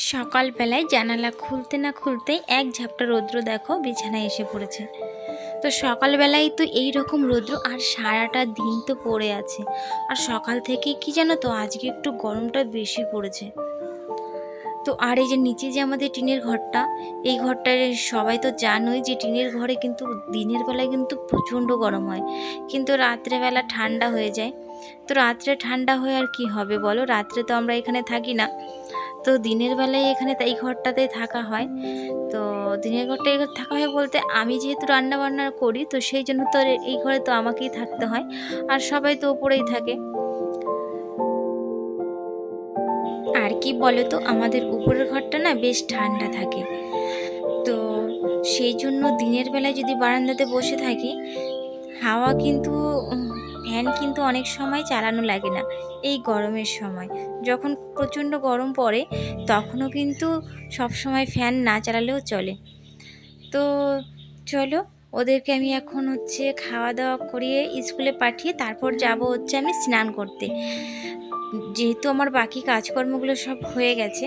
সকালবেলায় জানালা খুলতে না খুলতেই এক ঝাপটা রৌদ্র দেখো বিছানায় এসে পড়েছে। তো সকালবেলায় তো এই রকম রৌদ্র আর সারাটা দিন তো পড়ে আছে। আর সকাল থেকে কি জানো তো, আজকে একটু গরমটা বেশি পড়েছে। তো আর এই যে নিচে যে আমাদের টিনের ঘরটা, এই ঘরটায় সবাই তো জানোই যে টিনের ঘরে কিন্তু দিনের বেলায় কিন্তু প্রচণ্ড গরম হয়। কিন্তু রাত্রেবেলা ঠান্ডা হয়ে যায়। তো রাত্রে ঠান্ডা হয়ে আর কি হবে বলো? রাত্রে তো আমরা এখানে থাকি না। তো দিনের বেলায় এখানে এই ঘরটাতেই থাকা হয়। তো দিনের ঘরটায় থাকা হয় বলতে আমি যেহেতু রান্না বান্না করি, তো সেই জন্য তো এই ঘরে তো আমাকেই থাকতে হয় আর সবাই তো ওপরেই থাকে। আর কি বলো তো আমাদের উপরের ঘরটা না বেশ ঠান্ডা থাকে। তো সেই জন্য দিনের বেলায় যদি বারান্দাতে বসে থাকি, হাওয়া কিন্তু ফ্যান কিন্তু অনেক সময় চালানো লাগে না, এই গরমের সময়। যখন প্রচণ্ড গরম পড়ে, তখনও কিন্তু সব সময় ফ্যান না চালালেও চলে। তো চলো, ওদেরকে আমি এখন হচ্ছে খাওয়া দাওয়া করিয়ে স্কুলে পাঠিয়ে তারপর যাব হচ্ছে আমি স্নান করতে। যেহেতু আমার বাকি কাজকর্মগুলো সব হয়ে গেছে,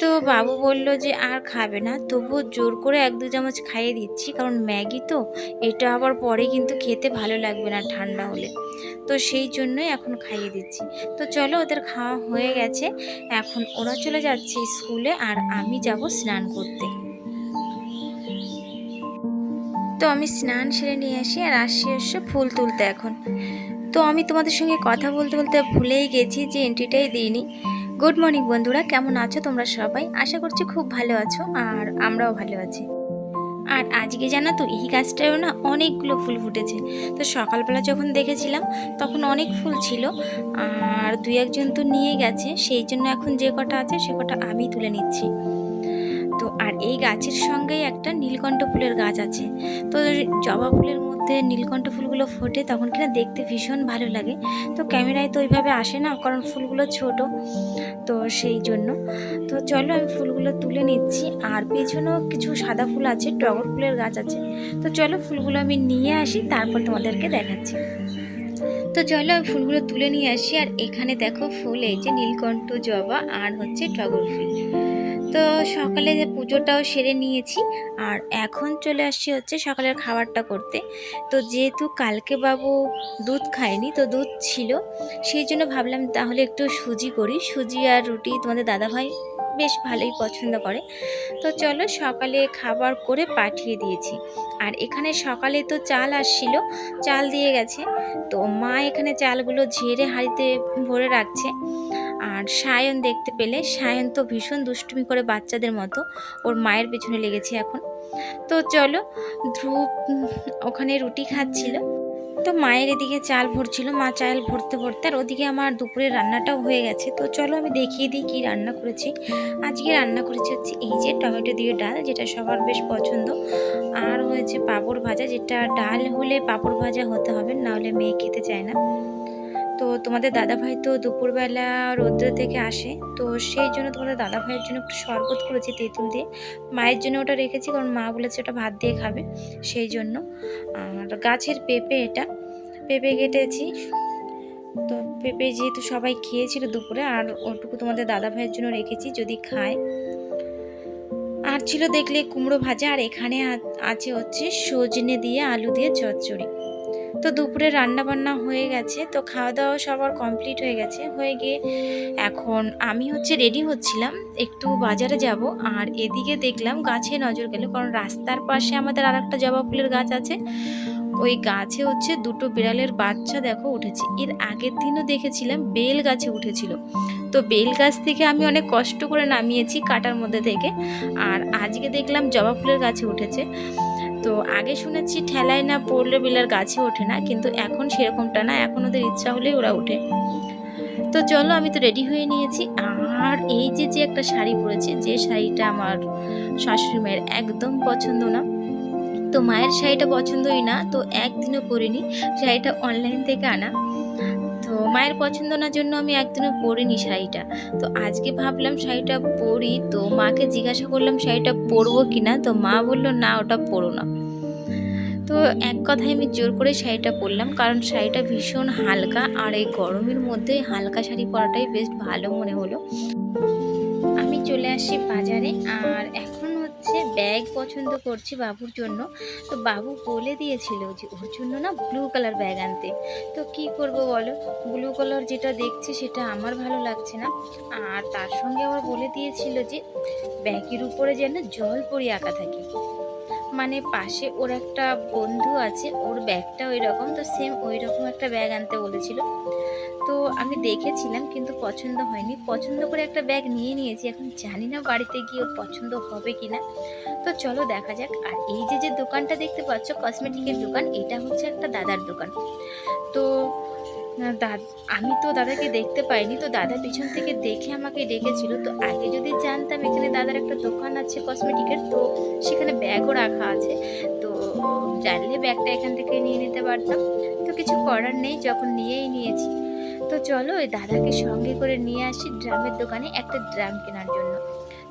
তো বাবু বলল যে আর খাবে না, তবুও জোর করে এক দু চামচ খাইয়ে দিচ্ছি, কারণ ম্যাগি তো, এটা আবার পরে কিন্তু খেতে ভালো লাগবে না ঠান্ডা হলে। তো সেই জন্যই এখন খাইয়ে দিচ্ছি। তো চলো, ওদের খাওয়া হয়ে গেছে, এখন ওরা চলে যাচ্ছে স্কুলে আর আমি যাব স্নান করতে। তো আমি স্নান সেরে নিয়ে আসি আর আসি এসে ফুল তুলতে এখন। তো আমি তোমাদের সঙ্গে কথা বলতে বলতে ভুলেই গেছি, যে এন্ট্রিটাই দিইনি। গুড মর্নিং বন্ধুরা, কেমন আছো তোমরা সবাই? আশা করছি খুব ভালো আছো, আর আমরাও ভালো আছি। আর আজকে জানো তো, এই গাছটায়ও না অনেকগুলো ফুল ফুটেছে। তো সকালবেলা যখন দেখেছিলাম, তখন অনেক ফুল ছিল, আর দুই একজন তো নিয়ে গেছে, সেই জন্য এখন যে কটা আছে, সে কটা আমি তুলে নিচ্ছি। তো আর এই গাছের সঙ্গেই একটা নীলকণ্ঠ ফুলের গাছ আছে। তো জবা ফুলের মধ্যে নীলকণ্ঠ ফুলগুলো ফোটে তখন কিনা দেখতে ভীষণ ভালো লাগে। তো ক্যামেরায় তো ওইভাবে আসে না, কারণ ফুলগুলো ছোট, তো সেই জন্য। তো চলো আমি ফুলগুলো তুলে নিচ্ছি, আর পেছনেও কিছু সাদা ফুল আছে, টগর ফুলের গাছ আছে। তো চলো ফুলগুলো আমি নিয়ে আসি, তারপর তোমাদেরকে দেখাচ্ছি। তো চলো আমি ফুলগুলো তুলে নিয়ে আসি, আর এখানে দেখো ফুল, এই যে নীলকণ্ঠ জবা, আর হচ্ছে টগর ফুল। তো সকালে পুজোটাও সেরে নিয়েছি। আর এখন চলে আসছি হচ্ছে সকালের খাবারটা করতে। তো যেহেতু কালকে বাবু দুধ খায়নি, তো দুধ ছিল, সেই জন্য ভাবলাম তাহলে একটু সুজি করি। সুজি আর রুটি তোমাদের দাদাভাই বেশ ভালোই পছন্দ করে। তো চলো সকালে খাবার করে পাঠিয়ে দিয়েছি। আর এখানে সকালে তো চাল আসছিল, চাল দিয়ে গেছে। তো মা এখানে চালগুলো ঝেড়ে হাঁড়িতে ভরে রাখছে। আর সায়ন দেখতে পেলে, সায়ন তো ভীষণ দুষ্টুমি করে বাচ্চাদের মতো, ওর মায়ের পেছনে লেগেছে এখন। তো চলো, ধ্রুব ওখানে রুটি খাচ্ছিল। তো মায়ের এদিকে চাল ভরছিল, মা চাল ভরতে ভরতে, আর ওদিকে আমার দুপুরের রান্নাটাও হয়ে গেছে। তো চলো আমি দেখিয়ে দিই কী রান্না করেছি। আজকে রান্না করেছি হচ্ছে এই যে টমেটো দিয়ে ডাল, যেটা সবার বেশ পছন্দ। আর হয়েছে পাঁপড় ভাজা, যেটা ডাল হলে পাঁপড় ভাজা হতে হবে, নাহলে মেয়ে খেতে চায় না। তো তোমাদের দাদাভাই তো দুপুরবেলা রৌদ্র থেকে আসে। তো সেই জন্য তোমাদের দাদাভাইয়ের জন্য একটু শরবত করেছি তেঁতুল দিয়ে। মায়ের জন্য ওটা রেখেছি কারণ মা বলেছে ওটা ভাত দিয়ে খাবে সেই জন্য। আর গাছের পেঁপে এটা, পেঁপে কেটেছি। তো পেঁপে যেহেতু সবাই খেয়েছিল দুপুরে, আর ওটুকু তোমাদের দাদাভাইয়ের জন্য রেখেছি যদি খায়। আর ছিল দেখলে কুমড়ো ভাজা, আর এখানে আছে হচ্ছে সজনে দিয়ে আলু দিয়ে চচ্চড়ি। তো দুপুরে রান্না বান্না হয়ে গেছে, তো খাওয়া দাওয়া সবার কমপ্লিট হয়ে গেছে। হয়ে গিয়ে এখন আমি হচ্ছে রেডি হচ্ছিলাম, একটু বাজারে যাব। আর এদিকে দেখলাম গাছে নজর গেল, কারণ রাস্তার পাশে আমাদের আর একটা জবা ফুলের গাছ আছে। ওই গাছে হচ্ছে দুটো বিড়ালের বাচ্চা দেখো উঠেছে। এর আগের দিনও দেখেছিলাম বেল গাছে উঠেছিল। তো বেল গাছ থেকে আমি অনেক কষ্ট করে নামিয়েছি কাটার মধ্যে থেকে। আর আজকে দেখলাম জবা ফুলের গাছে উঠেছে। তো আগে শুনেছি ঠেলায় না পড়লে বিলার গাছে ওঠে না, কিন্তু এখন সেরকমটা না, এখন ওদের ইচ্ছা হলেই ওরা ওঠে। তো চলো আমি তো রেডি হয়ে নিয়েছি। আর এই যে যে একটা শাড়ি পরেছে, যে শাড়িটা আমার শাশুড়ি মায়ের একদম পছন্দ না, তো মায়ের শাড়িটা পছন্দই না, তো একদিনও পরিনি। শাড়িটা অনলাইন থেকে আনা। মায়ের পছন্দ না জন্য আমি একদিনও পরিনি শাড়িটা। তো আজকে ভাবলাম শাড়িটা পরি, তো মাকে জিজ্ঞাসা করলাম শাড়িটা পরবো কি না তো মা বলল, না, ওটা পরো না। তো এক কথায় আমি জোর করে শাড়িটা পরলাম, কারণ শাড়িটা ভীষণ হালকা, আর এই গরমের মধ্যে হালকা শাড়ি পরাটাই বেশ ভালো মনে হলো। আমি চলে আসি বাজারে, আর এখন হচ্ছে ব্যাগ পছন্দ করছি বাবুর জন্য। তো বাবু বলে দিয়েছিল যে, ওর জন্য না ব্লু কালার ব্যাগ আনতে। তো কি করব বলো? ব্লু কালার যেটা দেখছি সেটা আমার ভালো লাগছে না। আর তার সঙ্গে আবার বলে দিয়েছিল যে, ব্যাগের উপরে যেন জল পড়ি আঁকা থাকে। মানে পাশে ওর একটা বন্ধু আছে, ওর ব্যাগটা ওই রকম তো সেম ওই রকম একটা ব্যাগ আনতে বলেছিল। তো আমি দেখেছিলাম কিন্তু পছন্দ হয়নি। পছন্দ করে একটা ব্যাগ নিয়ে নিয়েছি, এখন জানি না বাড়িতে গিয়ে পছন্দ হবে কি না তো চলো দেখা যাক। আর এই যে যে দোকানটা দেখতে পাচ্ছ কসমেটিকের দোকান, এটা হচ্ছে একটা দাদার দোকান। তো দাদ আমি তো দাদাকে দেখতে পাইনি, তো দাদা পিছন থেকে দেখে আমাকে ডেকেছিল। তো আগে যদি জানতাম এখানে দাদার একটা দোকান আছে কসমেটিকের তো সেখানে ব্যাগও রাখা আছে। তো জানলে ব্যাগটা এখান থেকে নিয়ে নিতে পারতাম। তো কিছু করার নেই, যখন নিয়েই নিয়েছি। তো চলো, ওই দাদাকে সঙ্গে করে নিয়ে আসি ড্রামের দোকানে একটা ড্রাম কেনার জন্য।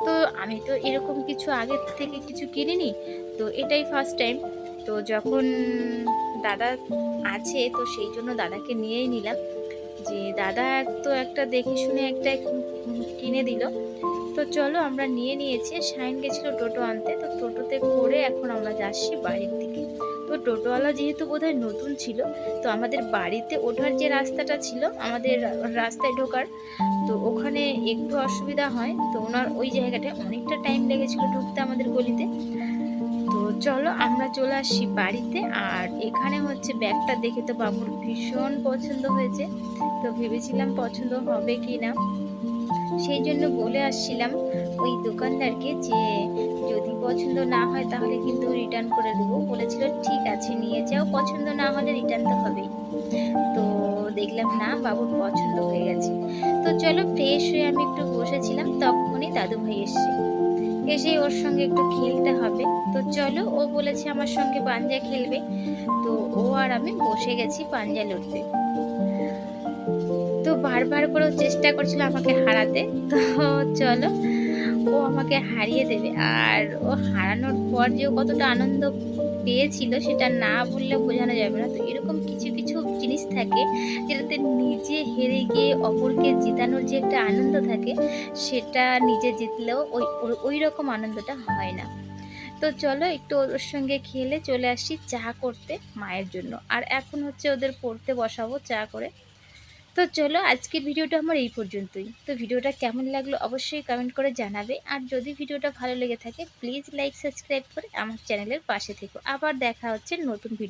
তো আমি তো এরকম কিছু আগে থেকে কিছু কিনিনি, তো এটাই ফার্স্ট টাইম তো যখন দাদা আছে, তো সেই জন্য দাদাকে নিয়েই নিলাম। যে দাদা তো একটা দেখে শুনে একটা কিনে দিল। তো চলো, আমরা নিয়ে নিয়েছি। শাইন গেছিল টোটো আনতে, তো টোটোতে করে এখন আমরা যাচ্ছি বাড়ির দিকে। তো টোটোওয়ালা যেহেতু বোধহয় নতুন ছিল, তো আমাদের বাড়িতে ওঠার যে রাস্তাটা ছিল, আমাদের রাস্তায় ঢোকার, তো ওখানে একটু অসুবিধা হয়, তো ওনার ওই জায়গাটায় অনেকটা টাইম লেগেছিল ঢুকতে আমাদের গলিতে। তো চলো আমরা চলে আসছি বাড়িতে, আর এখানে হচ্ছে ব্যাগটা দেখে তো বাবুর ভীষণ পছন্দ হয়েছে, তো ভেবেছিলাম পছন্দ হবে কি না সেই জন্য বলে আসছিলাম ওই দোকানদারকে যে যদি পছন্দ না হয় তাহলে কিন্তু রিটার্ন করে দেবো। বলেছিল, ঠিক আছে, নিয়ে যাও। পছন্দ না হলে রিটার্ন তো হবেই। তো দেখলাম, না, বাবুর পছন্দ হয়ে গেছে। তো চলো ফ্রেশ হয়ে আমি একটু বসেছিলাম। তখনই দাদু ভাই এসছে। এসে ওর সঙ্গে একটু খেলতে হবে। তো চলো, ও বলেছে আমার সঙ্গে পাঞ্জা খেলবে। তো ও আর আমি বসে গেছি পাঞ্জা লড়তে। তো বারবার করে চেষ্টা করছিল আমাকে হারাতে। তো চলো ও আমাকে হারিয়ে দেবে। আর ও হারানোর পর যে কতটা আনন্দ পেয়েছিল সেটা না বললে বোঝানো যাবে না। তো এরকম কিছু কিছু জিনিস থাকে যেটাতে নিজে হেরে গিয়ে অপরকে জেতানোর যে একটা আনন্দ থাকে, সেটা নিজে জিতলেও ওই, ওই- রকম আনন্দটা হয় না। তো চলো একটু ওর সঙ্গে খেলে চলে আসি চা করতে, মায়ের জন্য। আর এখন হচ্ছে ওদের পড়তে বসাবো চা করে। তো চলো আজকের ভিডিওটা আমার এই পর্যন্তই। তো ভিডিওটা কেমন লাগল অবশ্যই কমেন্ট করে জানাবে। আর যদি ভিডিওটা ভালো লেগে থাকে প্লিজ লাইক সাবস্ক্রাইব করে আমার চ্যানেলের পাশে থেকো। আবার দেখা হচ্ছে নতুন ভিডিও